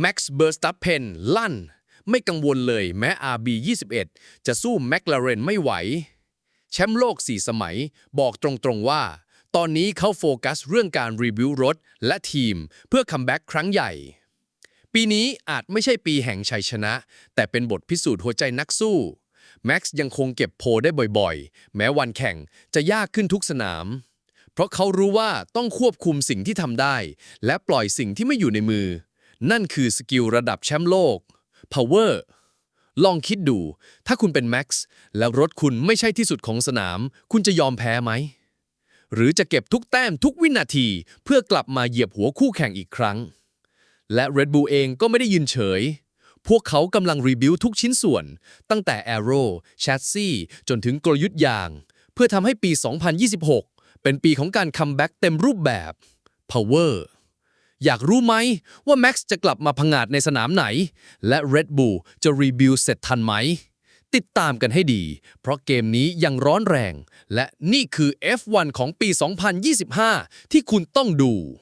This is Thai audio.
Max Verstappen ลั่น ไม่กังวลเลยแม้ RB21 จะสู้ McLaren ไม่ไหว แชมป์โลก 4 สมัยบอกตรงๆว่า ตอนนี้เขาโฟกัสเรื่องการรีวิวรถและทีมเพื่อคัมแบ็กครั้งใหญ่ ปีนี้อาจไม่ใช่ปีแห่งชัยชนะ แต่เป็นบทพิสูจน์หัวใจนักสู้แม็กซ์ยังคงเก็บโพลได้บ่อยๆ แม้วันแข่งจะยากขึ้นทุกสนาม เพราะเขารู้ว่าต้องควบคุมสิ่งที่ทำได้ และปล่อยสิ่งที่ไม่อยู่ในมือ นั่นคือสกิลระดับแชมป์โลก power ลองคิดดู ถ้าคุณเป็นแม็กซ์แล้วรถคุณไม่ใช่ที่สุดของสนาม คุณจะยอมแพ้ไหม หรือจะเก็บทุกแต้มทุกวินาที เพื่อกลับมาเหยียบหัวคู่แข่งอีกครั้ง และ Red Bull เองก็ไม่ได้ยืนเฉย พวกเขากำลังรีวิวทุกชิ้นส่วน ตั้งแต่ Aero Chassis จนถึงกลยุทธ์ยาง เพื่อทำให้ปี 2026 เป็นปีของการคัมแบ็กเต็มรูปแบบ Power อยากรู้ไหมว่าแม็กซ์จะกลับมาพังอาจในสนามไหน และ Red Bull จะรีวิวเสร็จทันไหม ติดตามกันให้ดี เพราะเกมนี้ยังร้อนแรง และนี่คือ F1 ของปี 2025 ที่คุณต้องดู